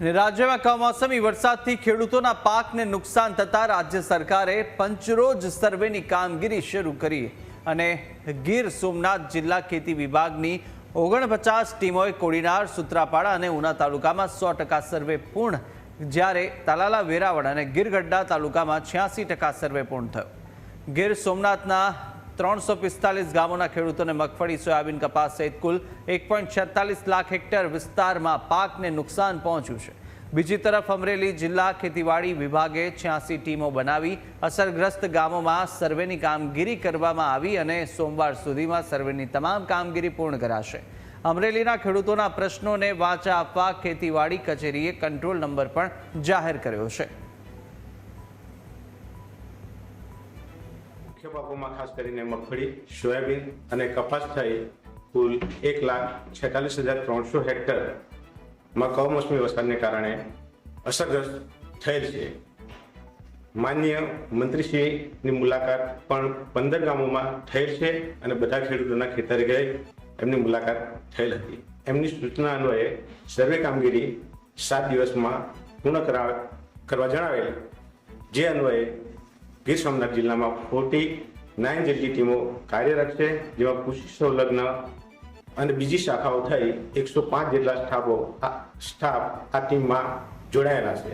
રાજ્યમાં કમોસમી વરસાદથી ખેડૂતોના પાકને નુકસાન થતાં રાજ્ય સરકારે પંચરોજ સર્વેની કામગીરી શરૂ કરી અને ગીર સોમનાથ જિલ્લા ખેતી વિભાગની ઓગણપચાસ ટીમોએ કોડીનાર, સુત્રાપાડા અને ઉના તાલુકામાં સો ટકા સર્વે પૂર્ણ, જ્યારે તાલાલા, વેરાવળ અને ગીરગઢડા તાલુકામાં છ્યાસી ટકા સર્વે પૂર્ણ થયો. ગીર સોમનાથના ત્રણસો પિસ્તાલીસ ગામોના ખેડૂતોને મગફળી, સોયાબીન, કપાસ સહિત કુલ એક લાખ હેક્ટર વિસ્તારમાં પાકને નુકસાન પહોંચ્યું છે. બીજી તરફ અમરેલી જિલ્લા ખેતીવાડી વિભાગે છ્યાસી ટીમો બનાવી અસરગ્રસ્ત ગામોમાં સર્વેની કામગીરી કરવામાં આવી અને સોમવાર સુધીમાં સર્વેની તમામ કામગીરી પૂર્ણ કરાશે. અમરેલીના ખેડૂતોના પ્રશ્નોને વાચા આપવા ખેતીવાડી કચેરીએ કંટ્રોલ નંબર પણ જાહેર કર્યો છે. મુખ્ય પાકોમાં ખાસ કરીને મગફળી, સોયાબીન અને કપાસ થઈ કુલ એક લાખ છેતાલીસ હજાર ત્રણસો હેક્ટરમાં કમોસમી વરસાદને કારણે અસરગ્રસ્ત થયેલ છે. માન્ય મંત્રીશ્રીની મુલાકાત પણ પંદર ગામોમાં થયેલ છે અને બધા ખેડૂતોના ખેતરે ગઈ એમની મુલાકાત થયેલ હતી. એમની સૂચના અન્વયે સર્વે કામગીરી સાત દિવસમાં પૂર્ણ કરા કરવા જણાવેલ. જે અન્વયે ગીર સોમનાથ જિલ્લામાં ફોર્ટી નાઇન જેટલી ટીમો કાર્યરત છે, જેમાં કૃષિ સંલગ્ન અને બીજી શાખાઓ થઈ એકસો પાંચ જેટલા સ્ટાફો સ્ટાફ આ ટીમમાં જોડાયેલા છે.